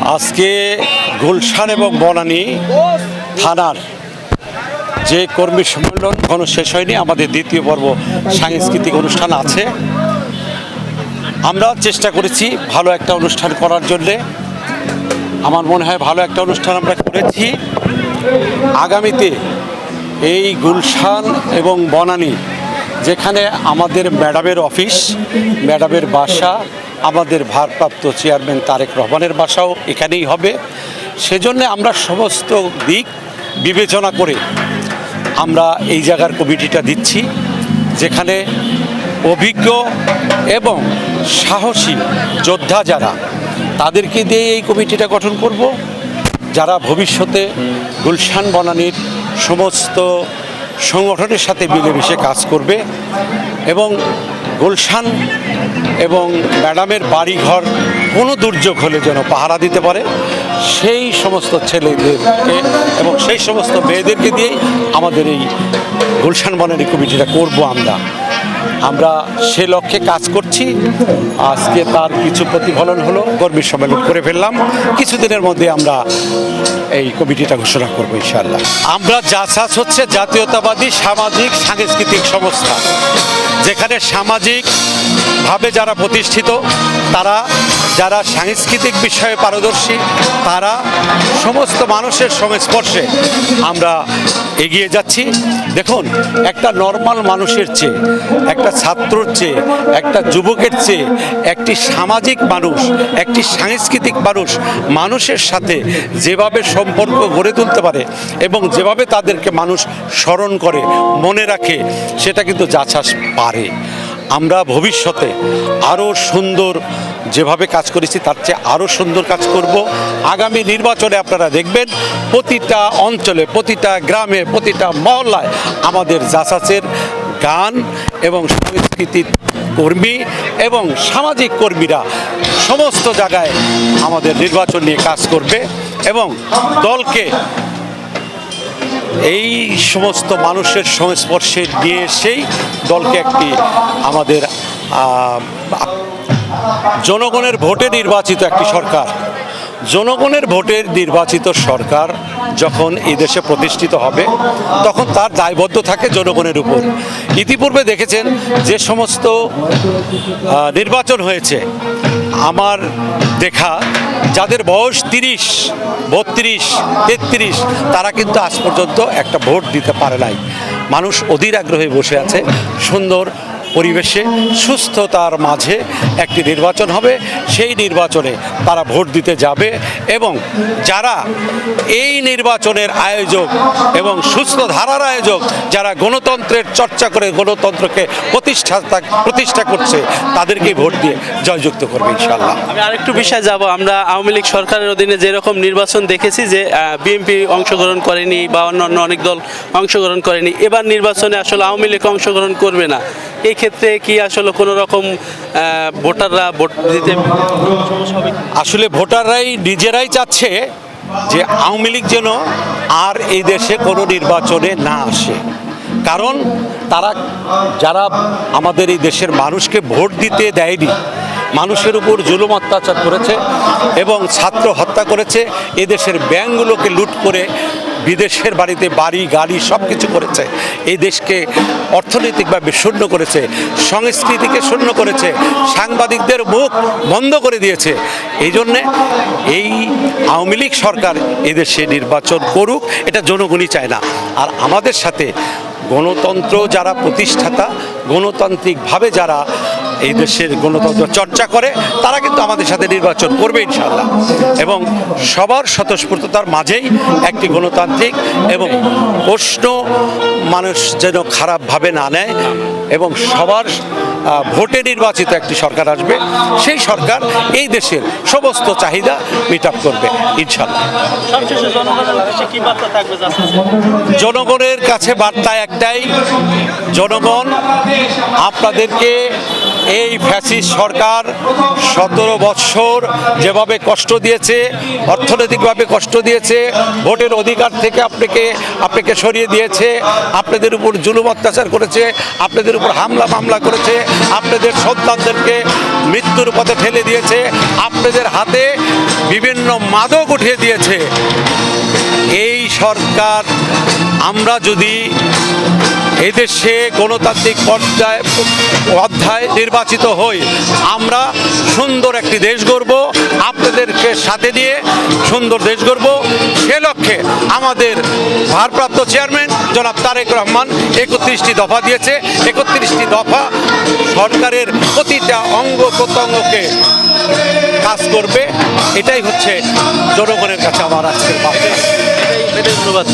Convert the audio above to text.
আজকে গুলশান এবং বনানী থানার যে কর্মী সম্মেলন এখনও শেষ হয়নি, আমাদের দ্বিতীয় পর্ব সাংস্কৃতিক অনুষ্ঠান আছে। আমরা চেষ্টা করেছি ভালো একটা অনুষ্ঠান করার জন্যে। আমার মনে হয় ভালো একটা অনুষ্ঠান আমরা করেছি। আগামীতে এই গুলশান এবং বনানী, যেখানে আমাদের ম্যাডামের অফিস, ম্যাডামের বাসা আমাদের ভারপ্রাপ্ত চেয়ারম্যান তারেক রহমানের বাসাও এখানেই হবে। সেজন্য আমরা সমস্ত দিক বিবেচনা করে আমরা এই জায়গার কমিটিটা দিচ্ছি, যেখানে অভিজ্ঞ এবং সাহসী যোদ্ধা যারা, তাদেরকে দিয়ে এই কমিটিটা গঠন করব। যারা ভবিষ্যতে গুলশান, বনানীর সমস্ত সংগঠনের সাথে মিলেমিশে কাজ করবে এবং গুলশান এবং ম্যাডামের বাড়িঘর কোনো দুর্যোগ হলে যেন পাহারা দিতে পারে, সেই সমস্ত ছেলেদেরকে এবং সেই সমস্ত মেয়েদেরকে দিয়েই আমাদের এই গুলশান বনের কমিটিটা করব আমরা। আমরা সে লক্ষ্যে কাজ করছি। আজকে তার কিছু প্রতিফলন হলো কর্মী সম্মেলন করে ফেললাম। কিছুদিনের মধ্যে আমরা এই কমিটিটা ঘোষণা করব ইনশাল্লাহ আমরা জাসাস হচ্ছে জাতীয়তাবাদী সামাজিক সাংস্কৃতিক সংস্থা, যেখানে সামাজিকভাবে যারা প্রতিষ্ঠিত, তারা যারা সাংস্কৃতিক বিষয়ে পারদর্শী, তারা সমস্ত মানুষের সংস্পর্শে আমরা এগিয়ে যাচ্ছি। দেখুন, একটা নর্মাল মানুষের চেয়ে, একটা ছাত্রর চেয়ে, একটা যুবকের চেয়ে, একটি সামাজিক মানুষ, একটি সাংস্কৃতিক মানুষ, মানুষের সাথে যেভাবে সম্পর্ক গড়ে তুলতে পারে এবং যেভাবে তাদেরকে মানুষ স্মরণ করে, মনে রাখে, সেটা কিন্তু যাচাস পারে। আমরা ভবিষ্যতে আরও সুন্দর যেভাবে কাজ করেছি, তার চেয়ে আরও সুন্দর কাজ করব। আগামী নির্বাচনে আপনারা দেখবেন প্রতিটা অঞ্চলে, প্রতিটা গ্রামে, প্রতিটা মহল্লায় আমাদের জাসাসের গান এবং সংস্কৃতি কর্মী এবং সামাজিক কর্মীরা সমস্ত জায়গায় আমাদের নির্বাচন নিয়ে কাজ করবে এবং দলকে এই সমস্ত মানুষের সংস্পর্শে নিয়ে এসেই দলকে একটি আমাদের জনগণের ভোটে নির্বাচিত একটি সরকার। জনগণের ভোটের নির্বাচিত সরকার যখন এই দেশে প্রতিষ্ঠিত হবে, তখন তার দায়বদ্ধ থাকে জনগণের উপর। ইতিপূর্বে দেখেছেন যে সমস্ত নির্বাচন হয়েছে। আমার দেখা, যাদের বয়স তিরিশ, বত্রিশ, তেত্রিশ, তারা কিন্তু আজ পর্যন্ত একটা ভোট দিতে পারে নাই। মানুষ অধীর আগ্রহে বসে আছে সুন্দর পরিবেশে, সুস্থতার মাঝে একটি নির্বাচন হবে, সেই নির্বাচনে তারা ভোট দিতে যাবে এবং যারা এই নির্বাচনের আয়োজক এবং সুস্থ ধারার আয়োজক, যারা গণতন্ত্রের চর্চা করে গণতন্ত্রকে প্রতিষ্ঠা প্রতিষ্ঠা করছে, তাদেরকেই ভোট দিয়ে জয়যুক্ত করবে ইনশাল্লাহ আমি আরেকটু বিষয়ে যাব। আমরা আওয়ামী লীগ সরকারের অধীনে যেরকম নির্বাচন দেখেছি যে বিএনপি অংশগ্রহণ করেনি বা অন্যান্য অনেক দল অংশগ্রহণ করেনি, এবার নির্বাচনে আসলে আওয়ামী লীগ অংশগ্রহণ করবে না। এই ক্ষেত্রে কি আসলে কোনো রকম ভোটাররা ভোট দিতে? আসলে ভোটাররাই নিজেরাই চাচ্ছে যে আওয়ামী লীগ যেন আর এই দেশে কোনো নির্বাচনে না আসে কারণ তারা, যারা আমাদের এই দেশের মানুষকে ভোট দিতে দেয়নি, মানুষের উপর জুলুম অত্যাচার করেছে এবং ছাত্র হত্যা করেছে এদেশের ব্যাংকগুলোকে লুট করে বিদেশের বাড়িতে বাড়ি, গাড়ি সব কিছু করেছে। এই দেশকে অর্থনৈতিকভাবে শূন্য করেছে, সংস্কৃতিকে শূন্য করেছে, সাংবাদিকদের মুখ বন্ধ করে দিয়েছে। এই জন্যে এই আওয়ামী লীগ সরকার এদেশে নির্বাচন করুক, এটা জনগণই চায় না। আর আমাদের সাথে গণতন্ত্র যারা প্রতিষ্ঠাতা, গণতান্ত্রিকভাবে যারা এই দেশের গণতন্ত্র চর্চা করে তারা কিন্তু আমাদের সাথে নির্বাচন করবে ইনশাল্লাহ এবং সবার স্বতঃস্ফূর্ততার মাঝেই একটি গণতান্ত্রিক এবং প্রশ্ন মানুষ যেন খারাপভাবে না নেয় এবং সবার ভোটে নির্বাচিত একটি সরকার আসবে সেই সরকার এই দেশের সমস্ত চাহিদা মিট আপ করবে ইনশাল্লাহ? জনগণের কাছে বার্তা একটাই জনগণ আপনাদেরকে এই ফ্যাসিস্ট সরকার সতেরো বৎসর যেভাবে কষ্ট দিয়েছে, অর্থনৈতিকভাবে কষ্ট দিয়েছে, ভোটের অধিকার থেকে আপনাকে আপনাকে সরিয়ে দিয়েছে, আপনাদের উপর জুলুম অত্যাচার করেছে, আপনাদের উপর হামলা মামলা করেছে, আপনাদের সন্তানদেরকে মৃত্যুর পথে ঠেলে দিয়েছে, আপনাদের হাতে বিভিন্ন মাদক উঠিয়ে দিয়েছে। এই সরকার আমরা যদি এদেশে গণতান্ত্রিক পর্যায়ে অধ্যায় নির্বাচিত হই, আমরা সুন্দর একটি দেশ গড়ব, আপনাদেরকে সাথে নিয়ে সুন্দর দেশ গড়ব। সে লক্ষ্যে আমাদের ভারপ্রাপ্ত চেয়ারম্যান জনাব তারেক রহমান একত্রিশটি দফা দিয়েছে। একত্রিশটি দফা সরকারের প্রতিটা অঙ্গ প্রত্যঙ্গকে কাজ করবে। এটাই হচ্ছে জনগণের কাছে আমার আজকের ধন্যবাদ।